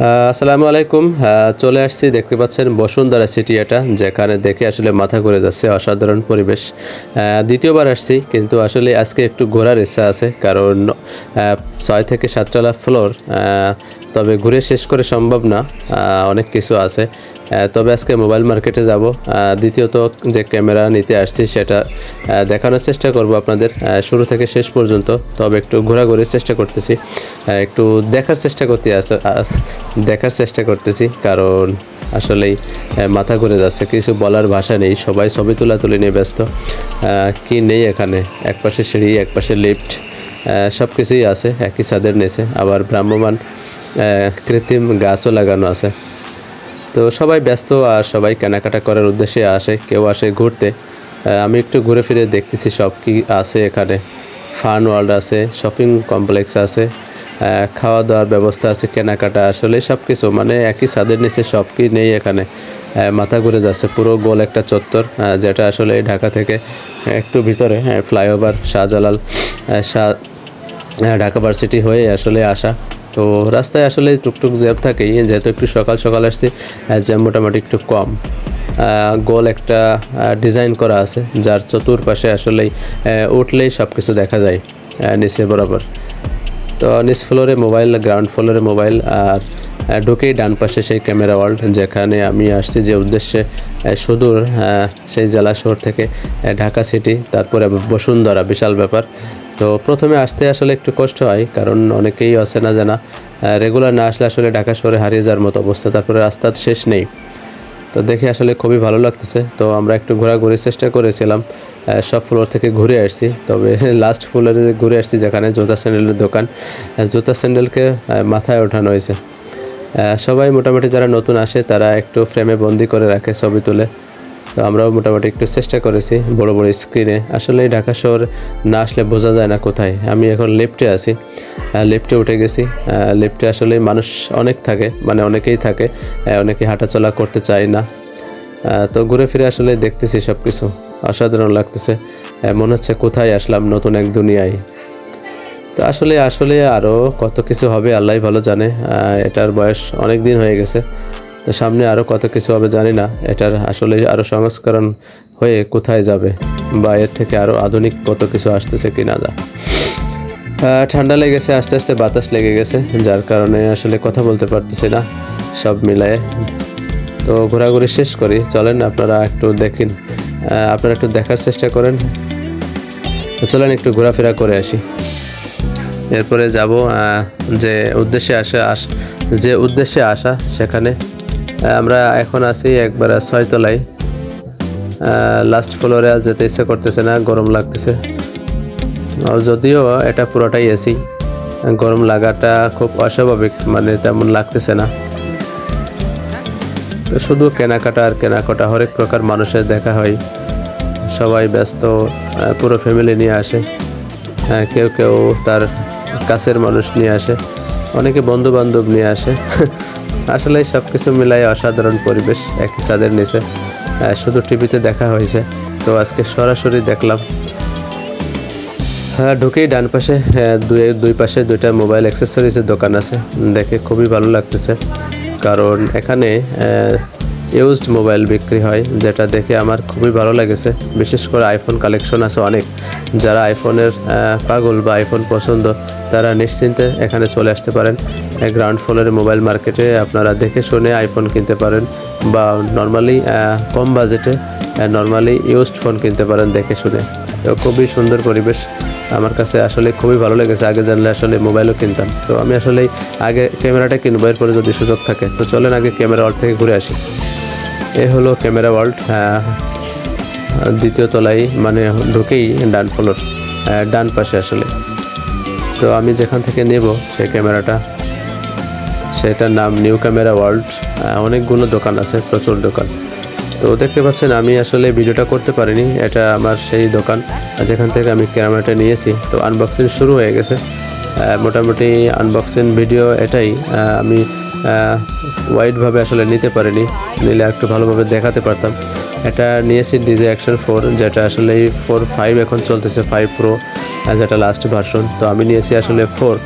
আসসালামু আলাইকুম। চলে আসছি, দেখতে পাচ্ছেন বসুন্ধরা সিটি এটা, যেখানে দেখে আসলে মাথা ঘুরে যাচ্ছে অসাধারণ পরিবেশ। দ্বিতীয়বার আসছি, কিন্তু আসলে আজকে একটু ঘোরার ইচ্ছা আছে, কারণ ছয় থেকে সাততলা ফ্লোর তবে ঘুরে শেষ করে সম্ভব না অনেক কিছু আছে। তবে আজকে মোবাইল মার্কেটে যাব। দ্বিতীয়ত যে ক্যামেরা নিতে আসছি সেটা দেখানোর চেষ্টা করব আপনাদের। শুরু থেকে শেষ পর্যন্ত, তবে একটু ঘোরাঘুরির চেষ্টা করতেছি। একটু দেখার চেষ্টা করতে দেখার চেষ্টা করতেছি, কারণ আসলেই মাথা ঘুরে যাচ্ছে। কিছু বলার ভাষা নেই, সবাই ছবি তোলা তুলে নিয়ে ব্যস্ত। কি নেই এখানে? এক পাশে সিঁড়ি, এক পাশে লিফট সব কিছুই আছে, একই ছাদের নিচে। আবার ভ্রাম্যমান কৃত্রিম গাছও লাগানো আছে। তো সবাই ব্যস্ত আর সবাই কেনাকাটা করার উদ্দেশ্যে আসে কেউ আসে ঘুরতে। আমি একটু ঘুরে ফিরে দেখতেছি সব কি আছে এখানে। ফান ওয়ার্ল্ড আছে শপিং কমপ্লেক্স আছে খাওয়া দাওয়ার ব্যবস্থা আছে কেনাকাটা আসলে সব কিছু মানে একই ছাদের নিচে সব কি নেই এখানে। মাথা ঘুরে যাচ্ছে পুরো গোল একটা চত্বর যেটা আসলে ঢাকা থেকে একটু ভিতরে ফ্লাইওভার শাহজালাল শাহ হ্যাঁ, ঢাকা ভার্সিটি হয়ে আসলে আসা। তো রাস্তায় আসলে টুকটুক জ্যাম থাকেই যেহেতু একটু সকাল সকাল আসছি জ্যাম মোটামুটি একটু কম। গোল একটা ডিজাইন করা আছে যার চতুর্পাশে আসলেই আহ, উঠলেই সব কিছু দেখা যায় নিচে বরাবর। তো নিচ ফ্লোরে মোবাইল গ্রাউন্ড ফ্লোরে মোবাইল আর ঢুকেই ডান পাশে সেই ক্যামেরা ওয়ার্ল্ড যেখানে আমি আসছি যে উদ্দেশ্যে সুদূর সেই জেলা শহর থেকে ঢাকা সিটি তারপরে বসুন্ধরা বিশাল ব্যাপার। তো প্রথমে আসতে আসলে একটু কষ্ট হয়, কারণ অনেকেই আছে না জানা রেগুলার না আসলে আসলে ঢাকা শহরে হারিয়ে যাওয়ার মতো অবস্থা, তারপরে রাস্তার শেষ নেই। তো দেখে আসলে খুবই ভালো লাগতেছে। তো আমরা একটু ঘোরাঘুরির চেষ্টা করেছিলাম সব ফ্লোর থেকে ঘুরে আসছি। তবে লাস্ট ফ্লোরে ঘুরে আসছি, যেখানে জুতা স্যান্ডেলের দোকান জুতা স্যান্ডেলকে মাথায় ওঠানো হয়েছে। সবাই মোটামুটি যারা নতুন আসে, তারা একটু ফ্রেমে বন্দি করে রাখে ছবি তুলে। তো আমরাও মোটামুটি একটু চেষ্টা করেছি বড় বড় স্ক্রিনে আসলে ঢাকা শহর না আসলে বোঝা যায় না কোথায়। আমি এখন লিফটে আছি। লিফটে উঠে গেছি। লিফটে আসলে মানুষ অনেক থাকে মানে অনেকেই থাকে। অনেকে হাঁটাচলা করতে চায় না। তো ঘুরে ফিরে আসলে দেখতেছি সব কিছু অসাধারণ লাগতেছে। মনে হচ্ছে কোথায় আসলাম নতুন এক দুনিয়ায়। তো আসলে আসলে আরও কত কিছু হবে আল্লাহ ভালো জানে। এটার বয়স অনেক দিন হয়ে গেছে। তো সামনে আরও কত কিছু হবে জানি না। এটার আসলে আরও সংস্করণ হয়ে কোথায় যাবে বা এর থেকে আরও আধুনিক কত কিছু আসতেছে কি না যা ঠান্ডা লেগেছে, আস্তে আস্তে বাতাস লেগে গেছে, যার কারণে আসলে কথা বলতে পারতেছি না সব মিলায়ে। তো ঘোরাঘুরি শেষ করি, চলেন আপনারা একটু দেখেন আপনারা একটু দেখার চেষ্টা করেন। চলেন একটু ঘোরাফেরা করে আসি। এরপরে যাব যে উদ্দেশ্যে আসা, আস যে উদ্দেশ্যে আসা সেখানে। আমরা এখন আছি একবার ছয়তলায়। লাস্ট ফ্লোরে আর যেতে ইচ্ছা করতেছে না, গরম লাগতেছে। যদিও এটা পুরোটাই এসি গরম লাগাটা খুব অস্বাভাবিক মানে তেমন লাগতেছে না। তো শুধু কেনাকাটা আর কেনাকাটা, হরেক প্রকার মানুষের দেখা হয়। সবাই ব্যস্ত পুরো ফ্যামিলি নিয়ে আসে। কেউ কেউ তার কাছের মানুষ নিয়ে আসে। অনেকে বন্ধু বান্ধব নিয়ে আসে। আসলে সব কিছু মিলাই অসাধারণ পরিবেশ একই ছাদের নিচে শুধু টিভিতে দেখা হয়েছে। তো আজকে সরাসরি দেখলাম। হ্যাঁ ঢুকেই ডান পাশে দুই দুই পাশে দুইটা মোবাইল অ্যাক্সেসরিজের দোকান আছে। দেখে খুবই ভালো লাগতেছে। কারণ এখানে ইউজড মোবাইল বিক্রি হয়, যেটা দেখে আমার খুবই ভালো লেগেছে। বিশেষ করে আইফোন কালেকশন আছে অনেক। যারা আইফোনের পাগল বা আইফোন পছন্দ, তারা নিশ্চিন্তে এখানে চলে আসতে পারেন। গ্রাউন্ড ফ্লোরের মোবাইল মার্কেটে আপনারা দেখে শুনে আইফোন কিনতে পারেন বা নর্মালি কম বাজেটে নর্মালি ইউজড ফোন কিনতে পারেন দেখে শুনে। খুবই সুন্দর পরিবেশ। আমার কাছে আসলে খুবই ভালো লেগেছে। আগে জানলে আসলে মোবাইলও কিনতাম। তো আমি আসলে আগে ক্যামেরাটা কিনবো, এরপরে যদি সুযোগ থাকে। তো চলেন আগে ক্যামেরা ওয়ার্ল্ড থেকে ঘুরে আসি। এ হলো ক্যামেরা ওয়ার্ল্ড দ্বিতীয় তলায় মানে ঢুকেই ডান ফ্লোর ডান পাশে আসলে। তো আমি যেখান থেকে নেব সেই ক্যামেরাটা, সেটার নাম নিউ ক্যামেরা ওয়ার্ল্ড অনেকগুলো দোকান আছে, প্রচুর দোকান। তো দেখতে পাচ্ছেন, আমি আসলে ভিডিওটা করতে পারিনি, এটা আমার সেই দোকান। যেখান থেকে আমি ক্যামেরাটা নিয়েছি, তো আনবক্সিং শুরু হয়ে গেছে। মোটামুটি আনবক্সিং ভিডিও এটাই। আমি ওয়াইডভাবে আসলে নিতে পারিনি। নিলে একটু ভালোভাবে দেখাতে পারতাম। এটা নিয়েছি ডিজে অ্যাকশন ফোর যেটা আসলে ফোর ফাইভ এখন চলতেছে ফাইভ প্রো যেটা লাস্ট ভার্সন তো আমি নিয়েছি আসলে ফোর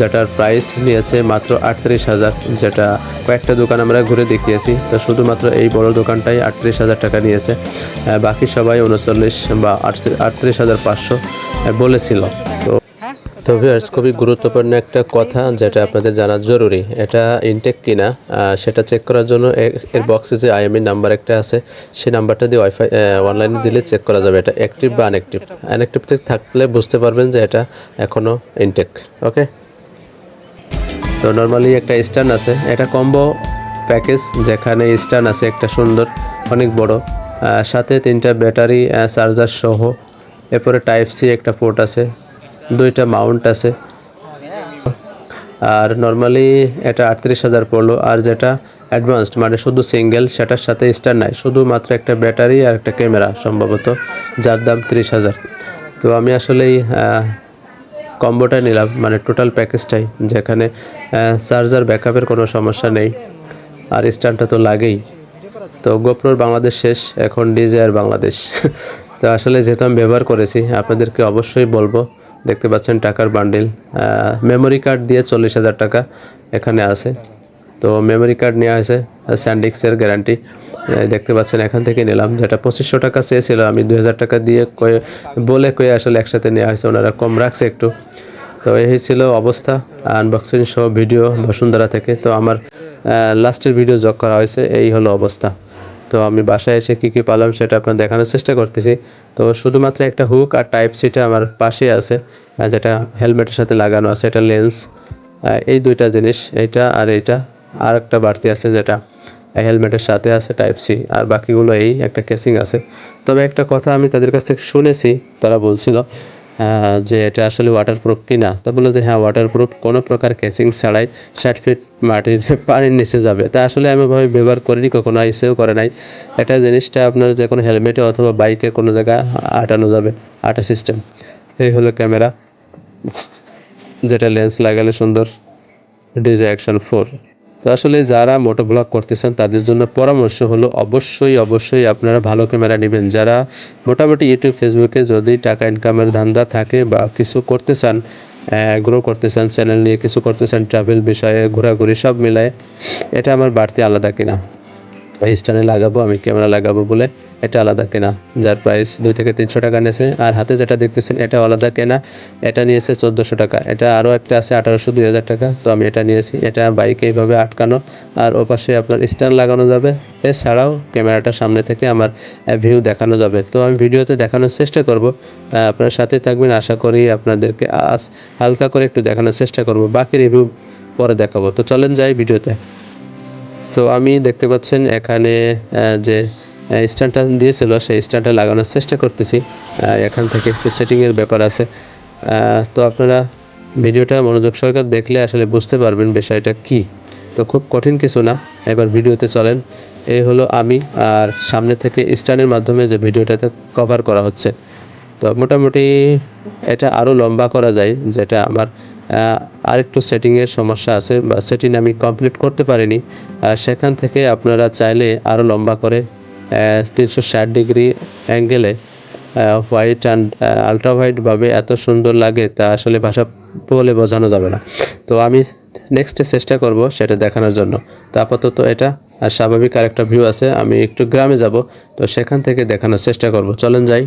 যেটার প্রাইস নিয়েছে মাত্র আটত্রিশ হাজার। যেটা কয়েকটা দোকান আমরা ঘুরে দেখিয়েছি। তো শুধুমাত্র এই বড় দোকানটাই আটত্রিশ হাজার টাকা নিয়েছে। বাকি সবাই উনচল্লিশ বা আটত্রিশ হাজার পাঁচশো বলেছিল। তো তো ভিউয়ার্স খুবই গুরুত্বপূর্ণ একটা কথা যেটা আপনাদের জানা জরুরি। এটা ইনটেক কিনা সেটা চেক করার জন্য এর- বক্সে যে আইএমই নাম্বার একটা আছে, সেই নাম্বারটা দিয়ে ওয়াইফাই অনলাইনে দিলে চেক করা যাবে। এটা অ্যাক্টিভ বা আনঅ্যাক্টিভ আনঅ্যাক্টিভ থাকলে বুঝতে পারবেন যে এটা এখনও ইনটেক ওকে তো নর্মালি একটা স্ট্যান্ড আছে। এটা কম্বো প্যাকেজ যেখানে স্ট্যান্ড আছে, একটা সুন্দর, অনেক বড়। সাথে তিনটা ব্যাটারি চার্জার সহ। এরপরে টাইপ সি একটা পোর্ট আছে। দুইটা মাউন্ট আছে। আর নর্মালি এটা আটত্রিশ হাজার পড়ল। আর যেটা অ্যাডভান্সড মানে শুধু সিঙ্গেল সেটার সাথে স্ট্যান্ড নাই। শুধুমাত্র একটা ব্যাটারি আর একটা ক্যামেরা সম্ভবত, যার দাম ত্রিশ হাজার। তো আমি আসলেই কম্বোটা নিলাম মানে টোটাল প্যাকেজটাই যেখানে চার্জার ব্যাকআপের কোনো সমস্যা নেই। আর স্ট্যান্ডটা তো লাগেই। তো গোপ্রোর বাংলাদেশ শেষ, এখন ডিজেআর বাংলাদেশ। তো আসলে যেহেতু আমি ব্যবহার করেছি, আপনাদেরকে অবশ্যই বলব দেখতে পাচ্ছেন টাকার বান্ডিল। মেমোরি কার্ড দিয়ে চল্লিশ হাজার টাকা এখানে আছে। তো মেমোরি কার্ড নেওয়া হয়েছে স্যান্ডিক্সের গ্যারান্টি দেখতে পাচ্ছেন, এখান থেকে নিলাম। যেটা পঁচিশশো টাকা চেয়েছিল আমি দুই হাজার টাকা দিয়ে কয়ে, বলে কয়ে আসলে একসাথে নেওয়া হয়েছে, ওনারা কম রাখছে একটু। তো এই ছিল অবস্থা আনবক্সিং সহ ভিডিও বসুন্ধরা থেকে। তো আমার লাস্টের ভিডিও যোগ করা হয়েছে, এই হলো অবস্থা। তো আমি বাসায় এসে কী কী পালাম সেটা আপনার দেখানোর চেষ্টা করতেছি। তো শুধুমাত্র একটা হুক আর টাইপ সিটা আমার পাশে আছে যেটা হেলমেটের সাথে লাগানো আছে, এটা লেন্স এই দুইটা জিনিস, এইটা আর এইটা। আর একটা বাড়তি আছে যেটা হেলমেটের সাথে আছে টাইপ সি আর বাকিগুলো এই একটা কেসিং আছে। তবে একটা কথা আমি তাদের কাছ থেকে শুনেছি, তারা বলছিল যে এটা আসলে ওয়াটারপ্রুফ কি না তো বলল যে হ্যাঁ ওয়াটারপ্রুফ কোনো প্রকার কেসিং ছাড়াই ষাট ফিট মাটির পানির নিচে যাবে। তা আসলে আমি ভাবে ব্যবহার করিনি, কখনো এসেও করে নাই। এটা জিনিসটা আপনার যে কোনো হেলমেটে অথবা বাইকে কোনো জায়গায় আটানো যাবে, আটা সিস্টেম এই হলো ক্যামেরা যেটা লেন্স লাগালে সুন্দর ডিজে অ্যাকশন ফোর তো আসলে যারা মোটো ব্লগ করতেছেন, তাদের জন্য পরামর্শ হলো অবশ্যই অবশ্যই আপনারা ভালো ক্যামেরা নেবেন। যারা মোটামুটি ইউটিউব ফেসবুকে যদি টাকা ইনকামের ধান্দা থাকে বা কিছু করতে চান গ্রো করতে চান চ্যানেল নিয়ে কিছু করতে চান ট্রাভেল বিষয়ে, ঘোরাঘুরি সব মিলায়, এটা আমার বাড়তি আলাদা কিনা। স্ট্যান্ডে লাগাবো, আমি ক্যামেরা লাগাবো বলে এটা আলাদা কেনা। যার প্রাইস দুই থেকে তিনশো টাকা নিয়েছে। আর হাতে যেটা দেখতেছেন, এটা আলাদা কেনা। এটা নিয়েছে চোদ্দোশো টাকা। এটা আরও একটা আছে, আঠারোশো দুই হাজার টাকা। তো আমি এটা নিয়েছি। এটা বাইকে এইভাবে আটকানো। আর ওপাশে আপনার স্ট্যান্ড লাগানো যাবে। এছাড়াও ক্যামেরাটা সামনে থেকে আমার ভিউ দেখানো যাবে। তো আমি ভিডিওতে দেখানোর চেষ্টা করব। আপনার সাথে থাকবেন। আশা করি আপনাদেরকে আজ হালকা করে একটু দেখানোর চেষ্টা করব। বাকি রিভিউ পরে দেখাবো। তো চলেন যাই ভিডিওতে। তো আমি দেখতে পাচ্ছেন এখানে যে স্ট্যান্ডটা দিয়েছিল, সেই স্ট্যান্ডটা লাগানোর চেষ্টা করতেছি। এখান থেকে একটু সেটিংয়ের ব্যাপার আছে। তো আপনারা ভিডিওটা মনোযোগ সরকার দেখলে আসলে বুঝতে পারবেন বিষয়টা কি। তো খুব কঠিন কিছু না, এবার ভিডিওতে চলেন। এই হলো আমি আর সামনে থেকে স্ট্যান্ডের মাধ্যমে যে ভিডিওটাতে কভার করা হচ্ছে। তো মোটামুটি এটা আরও লম্বা করা যায়, যেটা আমার আরেকটু সেটিংয়ের সমস্যা আছে বা সেটিং আমি কমপ্লিট করতে পারিনি। সেখান থেকে আপনারা চাইলে আরও লম্বা করে তিনশো ষাট ডিগ্রি অ্যাঙ্গেলে হোয়াইট অ্যান্ড আলট্রা হোয়াইটভাবে এত সুন্দর লাগে তা আসলে ভাষা বলে বোঝানো যাবে না। তো আমি নেক্সটে চেষ্টা করব সেটা দেখানোর জন্য। তো আপাতত এটা, আর স্বাভাবিক আরেকটা ভিউ আছে, আমি একটু গ্রামে যাব, তো সেখান থেকে দেখানোর চেষ্টা করব। চলেন যাই।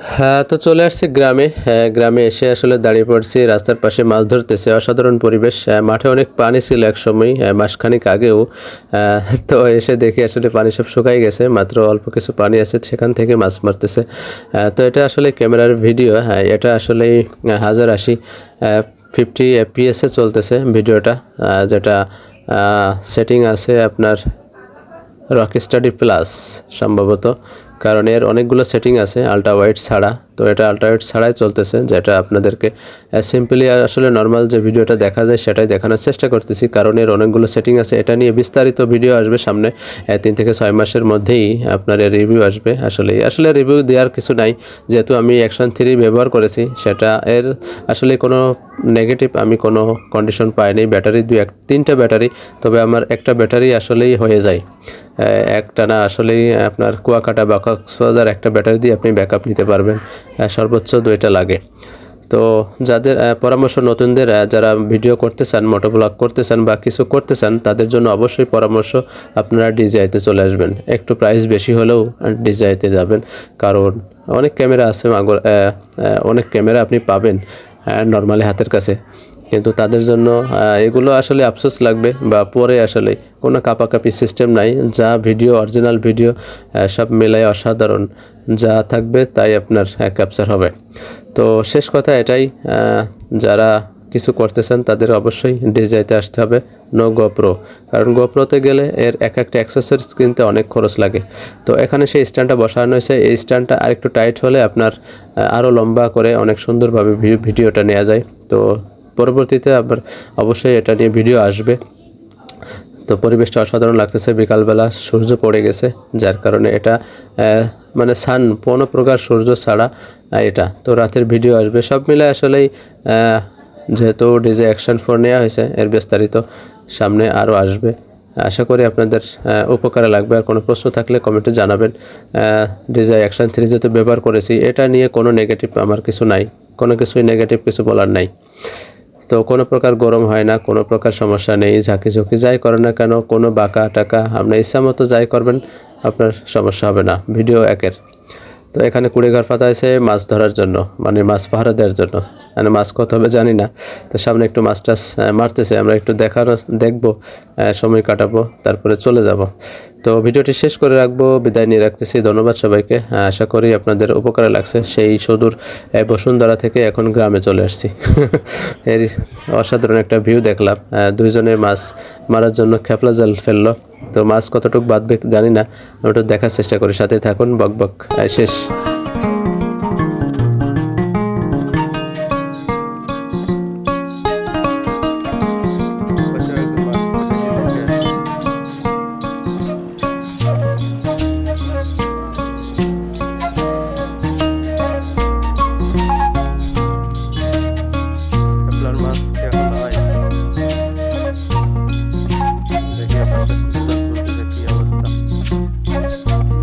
হ্যাঁ তো চলে আসছি গ্রামে। হ্যাঁ, গ্রামে এসে আসলে দাঁড়িয়ে পড়ছি রাস্তার পাশে মাছ ধরতেছে। অসাধারণ পরিবেশ। হ্যাঁ, মাঠে অনেক পানি ছিল এক সময় হ্যাঁ, মাসখানিক আগেও। তো এসে দেখি আসলে পানি সব শুকাই গেছে মাত্র অল্প কিছু পানি আছে সেখান থেকে মাছ মারতেছে। তো এটা আসলে ক্যামেরার ভিডিও। হ্যাঁ এটা আসলে হাজার আশি ফিফটি এফপিএসে চলতেছে ভিডিওটা যেটা সেটিং আছে আপনার রক স্টাডি প্লাস সম্ভবত। কারণ এর অনেকগুলো সেটিং আছে আলট্রা ওয়াইড ছাড়া। তো এটা আলট্রা ওয়াইড ছাড়াই চলতেছে, যেটা আপনাদেরকে সিম্পলি আসলে নর্মাল যে ভিডিওটা দেখা যায়, সেটাই দেখানোর চেষ্টা করতেছি। কারণ এর অনেকগুলো সেটিং আছে, এটা নিয়ে বিস্তারিত ভিডিও আসবে সামনে তিন থেকে ছয় মাসের মধ্যেই আপনার রিভিউ আসবে আসলে আসলে রিভিউ দেওয়ার কিছু নাই, যেহেতু আমি অ্যাকশন থ্রি ব্যবহার করেছি, সেটা এর আসলে কোনো নেগেটিভ আমি কোনো কন্ডিশন পাইনি। ব্যাটারি দু এক, তিনটা ব্যাটারি তবে আমার একটা ব্যাটারি আসলেই হয়ে যায়। একটা না আসলেই আপনার কুয়াকাটা বা কক্সবাজার একটা ব্যাটারি দিয়ে আপনি ব্যাকআপ নিতে পারবেন সর্বোচ্চ দুইটা লাগে। তো যাদের পরামর্শ নতুনদের যারা ভিডিও করতে চান মোটো ব্লগ করতে চান বা কিছু করতে চান তাদের জন্য অবশ্যই পরামর্শ আপনারা ডিজাইতে চলে আসবেন। একটু প্রাইস বেশি হলেও ডিজাইতে যাবেন, কারণ অনেক ক্যামেরা আছে অনেক ক্যামেরা আপনি পাবেন নর্মালি হাতের কাছে। কিন্তু তাদের জন্য এগুলো আসলে আফসোস লাগবে বা পরে আসলে কোনো কাপাকাপি সিস্টেম নাই, যা ভিডিও অরিজিনাল ভিডিও সব মেলায় অসাধারণ যা থাকবে তাই আপনার ক্যাপচার হবে। তো শেষ কথা এটাই যারা কিছু করতেছেন তাদের অবশ্যই ডিজাইতে আসতে হবে নো গোপ্রো কারণ গোপ্রোতে গেলে এর এক একটা অ্যাক্সেসরিজ কিনতে অনেক খরচ লাগে। তো এখানে সেই স্ট্যান্ডটা বসানো হয়েছে, এই স্ট্যান্ডটা আরেকটু টাইট হলে আপনার আরও লম্বা করে অনেক সুন্দরভাবে ভিডিওটা নেওয়া যায়। তো পরবর্তীতে আবার অবশ্যই এটা নিয়ে ভিডিও আসবে। তো পরিবেশটা অসাধারণ লাগতেছে, বিকালবেলা সূর্য পড়ে গেছে, যার কারণে এটা মানে সান, কোনো প্রকার সূর্য ছাড়া এটা। তো রাতের ভিডিও আসবে। সব মিলে আসলেই যেহেতু ডিজে অ্যাকশন ফোর নেওয়া হয়েছে, এর বিস্তারিত সামনে আরও আসবে। আশা করি আপনাদের উপকারে লাগবে। আর কোনো প্রশ্ন থাকলে কমেন্টে জানাবেন। ডিজে অ্যাকশন থ্রি যেহেতু ব্যবহার করেছি, এটা নিয়ে কোনো নেগেটিভ আমার কিছু নাই, কোনো কিছুই নেগেটিভ কিছু বলার নাই। তো কোনো প্রকার গরম হয় না, কোনো প্রকার সমস্যা নেই ঝাঁকি ঝুঁকি যাই করেন না কেন, কোনো বাঁকা টাকা আপনার ইচ্ছা মতো যাই করবেন, আপনার সমস্যা হবে না, ভিডিও একের। তো এখানে কুড়িঘর পাতা আছে মাছ ধরার জন্য মানে মাছ পাহারা দেওয়ার জন্য মানে মাছ কত হবে জানি না, তো সামনে একটু মাছ টাছ মারতেছে, আমরা একটু দেখারও, দেখব সময় কাটাবো, তারপরে চলে যাব। তো ভিডিওটি শেষ করে রাখব, বিদায় নিয়ে রাখতেছি, ধন্যবাদ সবাইকে। আশা করি আপনাদের উপকারে লাগছে। সেই সুদূর বসুন্ধরা থেকে এখন গ্রামে চলে আসছি। এর অসাধারণ একটা ভিউ দেখলাম। দুইজনে মাছ মারার জন্য খেপলা জাল ফেলল। তো মাছ কতটুকু বাঁধবে জানি না। ওটা দেখার চেষ্টা করি। সাথে থাকুন, বক বক। শেষ।